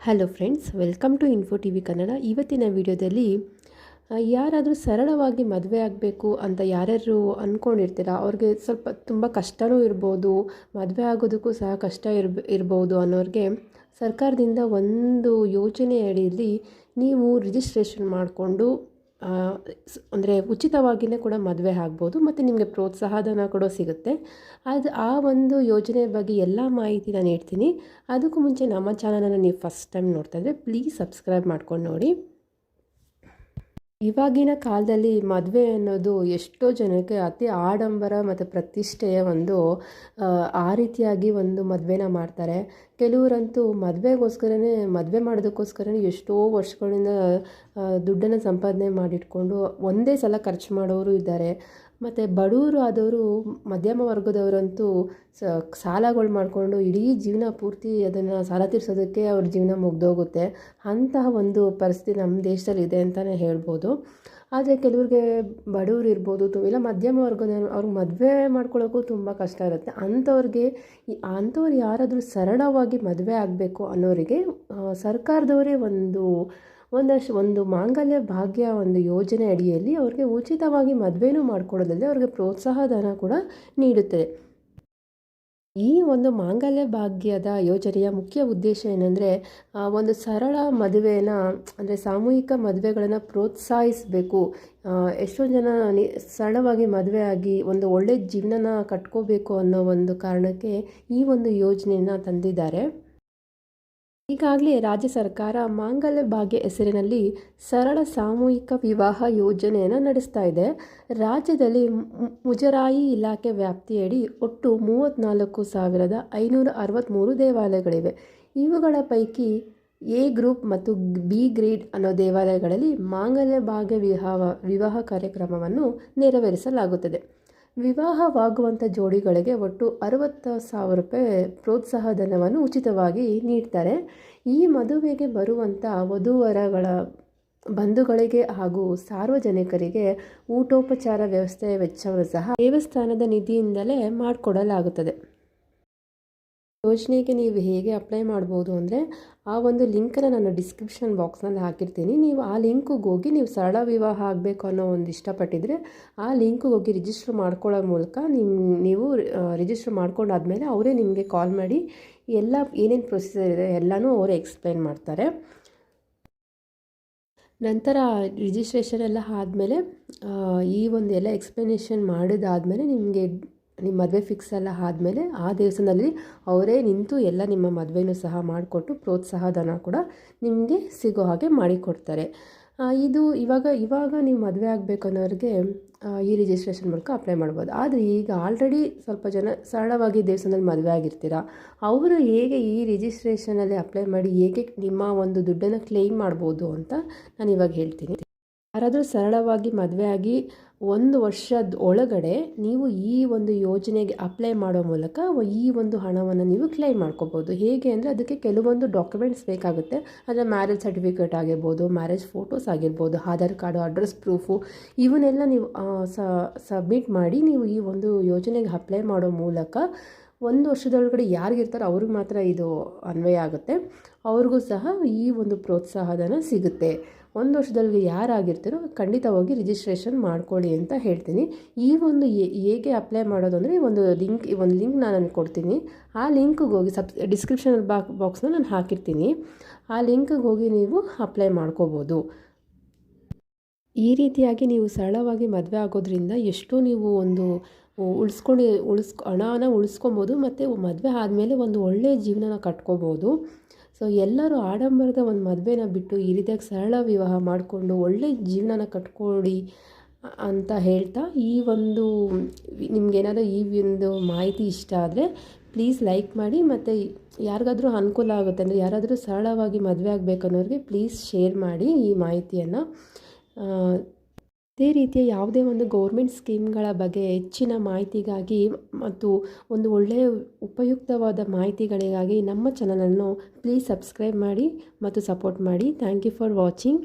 Hello friends welcome to Info T V Kannada ಇವತ್ತಿನ ವಿಡಿಯೋದಲ್ಲಿ ಯಾರಾದರೂ ಸರಳವಾಗಿ ಮದುವೆ ಆಗಬೇಕು ಅಂತ ಯಾರ್ಯಾರು ಅಂದ್ಕೊಂಡಿರ್ತೀರ ಅವ್ರಿಗೆ ಸ್ವಲ್ಪ ತುಂಬ ಕಷ್ಟವೂ ಇರ್ಬೋದು, ಮದುವೆ ಆಗೋದಕ್ಕೂ ಸಹ ಕಷ್ಟ ಇರ್ಬ, ಇರ್ಬೋದು ಅನ್ನೋರಿಗೆ ಸರ್ಕಾರದಿಂದ ಒಂದು ಯೋಜನೆ ಅಡಿಯಲ್ಲಿ ನೀವು ರಿಜಿಸ್ಟ್ರೇಷನ್ ಮಾಡಿಕೊಂಡು ಅಂದರೆ ಉಚಿತವಾಗಿಯೇ ಕೂಡ ಮದುವೆ ಆಗ್ಬೋದು, ಮತ್ತು ನಿಮಗೆ ಪ್ರೋತ್ಸಾಹಧನ ಕೂಡ ಸಿಗುತ್ತೆ. ಅದು, ಆ ಒಂದು ಯೋಜನೆ ಬಗ್ಗೆ ಎಲ್ಲ ಮಾಹಿತಿ ನಾನು ನೀಡ್ತೀನಿ ಅದಕ್ಕೂ ಮುಂಚೆ ನಮ್ಮ ಚಾನಲನ್ನು ನೀವು ಫಸ್ಟ್ ಟೈಮ್ ನೋಡ್ತಾ ಇದ್ದರೆ ಪ್ಲೀಸ್ ಸಬ್ಸ್ಕ್ರೈಬ್ ಮಾಡ್ಕೊಂಡು ನೋಡಿ. ಇವಾಗಿನ ಕಾಲದಲ್ಲಿ ಮದುವೆ ಅನ್ನೋದು ಎಷ್ಟೋ ಜನಕ್ಕೆ ಅತಿ ಆಡಂಬರ ಮತ್ತು ಪ್ರತಿಷ್ಠೆಯ ಒಂದು ಆ, ರೀತಿಯಾಗಿ ಒಂದು ಮದುವೆನ ಮಾಡ್ತಾರೆ. ಕೆಲವರಂತೂ ಮದುವೆಗೋಸ್ಕರನೇ ಮದುವೆ ಮಾಡೋದಕ್ಕೋಸ್ಕರನೇ ಎಷ್ಟೋ ವರ್ಷಗಳಿಂದ ದುಡ್ಡನ್ನು ಸಂಪಾದನೆ ಮಾಡಿಟ್ಕೊಂಡು ಒಂದೇ ಸಲ ಖರ್ಚು ಮಾಡೋರು ಇದ್ದಾರೆ. ಮತ್ತು ಬಡವರು ಆದವರು, ಮಧ್ಯಮ ವರ್ಗದವರಂತೂ ಸಾಲಗಳು ಮಾಡಿಕೊಂಡು ಇಡೀ ಜೀವನ ಪೂರ್ತಿ ಅದನ್ನು ಸಾಲ ತೀರಿಸೋದಕ್ಕೆ ಅವ್ರ ಜೀವನ ಮುಗ್ದೋಗುತ್ತೆ. ಅಂತಹ ಒಂದು ಪರಿಸ್ಥಿತಿ ನಮ್ಮ ದೇಶದಲ್ಲಿ ಇದೆ ಅಂತಲೇ ಹೇಳ್ಬೋದು. ಆದರೆ ಕೆಲವ್ರಿಗೆ ಬಡವ್ರು ಇರ್ಬೋದು ಇಲ್ಲ ಮಧ್ಯಮ ವರ್ಗದ ಅವ್ರಿಗೆ ಮದುವೆ ಮಾಡ್ಕೊಳ್ಳೋಕ್ಕೂ ತುಂಬ ಕಷ್ಟ ಇರುತ್ತೆ. ಅಂಥವ್ರಿಗೆ ಈ, ಅಂಥವ್ರು ಯಾರಾದರೂ ಸರಳವಾಗಿ ಮದುವೆ ಆಗಬೇಕು ಅನ್ನೋರಿಗೆ ಸರ್ಕಾರದವರೇ ಒಂದು ಒಂದಷ್ಟು ಒಂದು ಮಾಂಗಲ್ಯ ಭಾಗ್ಯ ಒಂದು ಯೋಜನೆ ಅಡಿಯಲ್ಲಿ ಅವ್ರಿಗೆ ಉಚಿತವಾಗಿ ಮದುವೆನೂ ಮಾಡಿಕೊಡೋದಲ್ಲದೆ ಅವ್ರಿಗೆ ಪ್ರೋತ್ಸಾಹ ಧನ ಕೂಡ ನೀಡುತ್ತದೆ ಈ ಒಂದು ಮಾಂಗಲ್ಯ ಭಾಗ್ಯದ ಯೋಜನೆಯ ಮುಖ್ಯ ಉದ್ದೇಶ ಏನಂದರೆ ಒಂದು ಸರಳ ಮದುವೆನ, ಅಂದರೆ ಸಾಮೂಹಿಕ ಮದುವೆಗಳನ್ನು ಪ್ರೋತ್ಸಾಹಿಸಬೇಕು. ಎಷ್ಟೊಂದು ಜನ ನಿ, ಸರಳವಾಗಿ ಮದುವೆ ಆಗಿ ಒಂದು ಒಳ್ಳೆಯ ಜೀವನನ ಕಟ್ಕೋಬೇಕು ಅನ್ನೋ ಒಂದು ಕಾರಣಕ್ಕೆ ಈ ಒಂದು ಯೋಜನೆಯನ್ನು ತಂದಿದ್ದಾರೆ. ಈಗಾಗಲೇ ರಾಜ್ಯ ಸರ್ಕಾರ ಮಾಂಗಲ್ಯ ಭಾಗ್ಯ ಹೆಸರಿನಲ್ಲಿ ಸರಳ ಸಾಮೂಹಿಕ ವಿವಾಹ ಯೋಜನೆಯನ್ನು ನಡೆಸ್ತಾ ಇದೆ. ರಾಜ್ಯದಲ್ಲಿ ಮುಜರಾಯಿ ಇಲಾಖೆ ವ್ಯಾಪ್ತಿಯಡಿ ಒಟ್ಟು ಮೂವತ್ತ್ನಾಲ್ಕು ಸಾವಿರದ ಐನೂರ ಅರವತ್ತ್ಮೂರು ದೇವಾಲಯಗಳಿವೆ. ಇವುಗಳ ಪೈಕಿ ಎ ಗ್ರೂಪ್ ಮತ್ತು ಬಿ ಗ್ರೇಡ್ ಅನ್ನೋ ದೇವಾಲಯಗಳಲ್ಲಿ ಮಾಂಗಲ್ಯ ಭಾಗ್ಯ ವಿವಾಹ ವಿವಾಹ ಕಾರ್ಯಕ್ರಮವನ್ನು ನೆರವೇರಿಸಲಾಗುತ್ತದೆ. ವಿವಾಹವಾಗುವಂಥ ಜೋಡಿಗಳಿಗೆ ಒಟ್ಟು ಅರವತ್ತು ಸಾವಿರ ರೂಪಾಯಿ ಪ್ರೋತ್ಸಾಹ ಧನವನ್ನು ಉಚಿತವಾಗಿ ನೀಡ್ತಾರೆ. ಈ ಮದುವೆಗೆ ಬರುವಂಥ ವಧುವರಗಳ ಬಂಧುಗಳಿಗೆ ಹಾಗೂ ಸಾರ್ವಜನಿಕರಿಗೆ ಊಟೋಪಚಾರ ವ್ಯವಸ್ಥೆಯ ವೆಚ್ಚವನ್ನು ಸಹ ದೇವಸ್ಥಾನದ ನಿಧಿಯಿಂದಲೇ ಮಾಡಿಕೊಡಲಾಗುತ್ತದೆ. ಯೋಜನೆಗೆ ನೀವು ಹೇಗೆ ಅಪ್ಲೈ ಮಾಡ್ಬೋದು ಅಂದರೆ ಆ ಒಂದು ಲಿಂಕನ್ನು ನಾನು ಡಿಸ್ಕ್ರಿಪ್ಷನ್ ಬಾಕ್ಸ್ನಲ್ಲಿ ಹಾಕಿರ್ತೀನಿ. ನೀವು ಆ ಲಿಂಕಿಗೆ ಹೋಗಿ ನೀವು ಸರಳ ವಿವಾಹ ಆಗಬೇಕು ಅನ್ನೋ ಒಂದು ಇಷ್ಟಪಟ್ಟಿದ್ರೆ ಆ ಲಿಂಕಿಗೆ ಹೋಗಿ ರಿಜಿಸ್ಟರ್ ಮಾಡ್ಕೊಳ್ಳೋ ಮೂಲಕ ನಿಮ್ಮ ನೀವು ರಿಜಿಸ್ಟರ್ ಮಾಡ್ಕೊಂಡಾದಮೇಲೆ ಅವರೇ ನಿಮಗೆ ಕಾಲ್ ಮಾಡಿ ಎಲ್ಲ ಏನೇನು ಪ್ರೊಸೀಜರ್ ಇದೆ ಎಲ್ಲನೂ ಅವರೇ ಎಕ್ಸ್ಪ್ಲೈನ್ ಮಾಡ್ತಾರೆ. ನಂತರ ರಿಜಿಸ್ಟ್ರೇಷನ್ ಎಲ್ಲ ಆದಮೇಲೆ ಈ ಒಂದು ಎಲ್ಲ ಎಕ್ಸ್ಪ್ಲನೇಷನ್ ಮಾಡಿದಾದಮೇಲೆ ನಿಮಗೆ ನಿಮ್ಮ ಮದುವೆ ಫಿಕ್ಸ್ ಎಲ್ಲ ಆದಮೇಲೆ ಆ ದೇವಸ್ಥಾನದಲ್ಲಿ ಅವರೇ ನಿಂತು ಎಲ್ಲ ನಿಮ್ಮ ಮದುವೆನೂ ಸಹ ಮಾಡಿಕೊಟ್ಟು ಪ್ರೋತ್ಸಾಹ ಧನ ಕೂಡ ನಿಮಗೆ ಸಿಗೋ ಹಾಗೆ ಮಾಡಿಕೊಡ್ತಾರೆ. ಇದು ಇವಾಗ ಇವಾಗ ನೀವು ಮದುವೆ ಆಗಬೇಕು ಅನ್ನೋರಿಗೆ ಈ ರಿಜಿಸ್ಟ್ರೇಷನ್ ಮೂಲಕ ಅಪ್ಲೈ ಮಾಡ್ಬೋದು. ಆದರೆ ಈಗ ಆಲ್ರೆಡಿ ಸ್ವಲ್ಪ ಜನ ಸರಳವಾಗಿ ದೇವಸ್ಥಾನದಲ್ಲಿ ಮದುವೆ ಆಗಿರ್ತೀರ? ಅವರು ಹೇಗೆ ಈ ರಿಜಿಸ್ಟ್ರೇಷನಲ್ಲಿ ಅಪ್ಲೈ ಮಾಡಿ ಹೇಗೆ ನಿಮ್ಮ ಒಂದು ದುಡ್ಡನ್ನು ಕ್ಲೇಮ್ ಮಾಡ್ಬೋದು ಅಂತ ನಾನು ಇವಾಗ ಹೇಳ್ತೀನಿ. ಯಾರಾದರೂ ಸರಳವಾಗಿ ಮದುವೆಯಾಗಿ ಒಂದು ವರ್ಷದ ಒಳಗಡೆ ನೀವು ಈ ಒಂದು ಯೋಜನೆಗೆ ಅಪ್ಲೈ ಮಾಡೋ ಮೂಲಕ ಈ ಒಂದು ಹಣವನ್ನು ನೀವು ಕ್ಲೈಮ್ ಮಾಡ್ಕೋಬೋದು. ಹೇಗೆ ಅಂದರೆ ಅದಕ್ಕೆ ಕೆಲವೊಂದು ಡಾಕ್ಯುಮೆಂಟ್ಸ್ ಬೇಕಾಗುತ್ತೆ. ಅಂದರೆ ಮ್ಯಾರೇಜ್ ಸರ್ಟಿಫಿಕೇಟ್ ಆಗಿರ್ಬೋದು ಮ್ಯಾರೇಜ್ ಫೋಟೋಸ್ ಆಗಿರ್ಬೋದು, ಆಧಾರ್ ಕಾರ್ಡು ಅಡ್ರೆಸ್ ಪ್ರೂಫು ಇವನ್ನೆಲ್ಲ ನೀವು ಸಬ್ಮಿಟ್ ಮಾಡಿ ನೀವು ಈ ಒಂದು ಯೋಜನೆಗೆ ಅಪ್ಲೈ ಮಾಡೋ ಮೂಲಕ ಒಂದು ವರ್ಷದೊಳಗಡೆ ಯಾರಿಗಿರ್ತಾರೋ ಅವ್ರಿಗೆ ಮಾತ್ರ ಇದು ಅನ್ವಯ ಆಗುತ್ತೆ. ಅವ್ರಿಗೂ ಸಹ ಈ ಒಂದು ಪ್ರೋತ್ಸಾಹಧನ ಸಿಗುತ್ತೆ. ಒಂದು ವರ್ಷದಲ್ಲಿ ಖಂಡಿತ ಖಂಡಿತವಾಗಿ ರಿಜಿಸ್ಟ್ರೇಷನ್ ಮಾಡ್ಕೊಳ್ಳಿ ಅಂತ ಹೇಳ್ತೀನಿ. ಈ ಒಂದು ಹೇಗೆ ಅಪ್ಲೈ ಮಾಡೋದು ಅಂದರೆ ಒಂದು ಲಿಂಕ್ ಒಂದು ಲಿಂಕ್ ನಾನು ಕೊಡ್ತೀನಿ. ಆ ಲಿಂಕ್ಗೆ ಹೋಗಿ ಸಬ್ ಡಿಸ್ಕ್ರಿಪ್ಷನ್ ಬಾ ಬಾಕ್ಸ್ನ ನಾನು ಹಾಕಿರ್ತೀನಿ. ಆ ಲಿಂಕ್ಗೆ ಹೋಗಿ ನೀವು ಅಪ್ಲೈ ಮಾಡ್ಕೋಬೋದು. ಈ ರೀತಿಯಾಗಿ ನೀವು ಸರಳವಾಗಿ ಮದುವೆ ಆಗೋದ್ರಿಂದ ಎಷ್ಟು ನೀವು ಒಂದು ಉಳಿಸ್ಕೊಂಡು ಉಳಿಸ್ಕೊ ಹಣನ ಉಳಿಸ್ಕೊಬೋದು, ಮತ್ತು ಮದುವೆ ಆದಮೇಲೆ ಒಂದು ಒಳ್ಳೆಯ ಜೀವನನ ಕಟ್ಕೋಬೋದು. ಸೊ ಎಲ್ಲರೂ ಆಡಂಬರದ ಒಂದು ಮದುವೆನ ಬಿಟ್ಟು ಈ ರೀತಿಯಾಗಿ ಸರಳ ವಿವಾಹ ಮಾಡಿಕೊಂಡು ಒಳ್ಳೆಯ ಜೀವನನ ಕಟ್ಕೊಳ್ಳಿ ಅಂತ ಹೇಳ್ತಾ ಈ ಒಂದು ನಿಮ್ಗೇನಾದರೂ ಈ ಒಂದು ಮಾಹಿತಿ ಇಷ್ಟ ಆದರೆ ಪ್ಲೀಸ್ ಲೈಕ್ ಮಾಡಿ ಮತ್ತು ಯಾರಿಗಾದರೂ ಅನುಕೂಲ ಆಗುತ್ತೆ ಅಂದರೆ ಯಾರಾದರೂ ಸರಳವಾಗಿ ಮದುವೆ ಆಗಬೇಕನ್ನೋರಿಗೆ ಪ್ಲೀಸ್ ಶೇರ್ ಮಾಡಿ ಈ ಮಾಹಿತಿಯನ್ನು. ಇದೇ ರೀತಿಯ ಯಾವುದೇ ಒಂದು ಗೌರ್ಮೆಂಟ್ ಸ್ಕೀಮ್ಗಳ ಬಗ್ಗೆ ಹೆಚ್ಚಿನ ಮಾಹಿತಿಗಾಗಿ ಮತ್ತು ಒಂದು ಒಳ್ಳೆಯ ಉಪಯುಕ್ತವಾದ ಮಾಹಿತಿಗಳಿಗಾಗಿ ನಮ್ಮ ಚಾನಲನ್ನು ಪ್ಲೀಸ್ ಸಬ್ಸ್ಕ್ರೈಬ್ ಮಾಡಿ ಮತ್ತು ಸಪೋರ್ಟ್ ಮಾಡಿ. Thank you for watching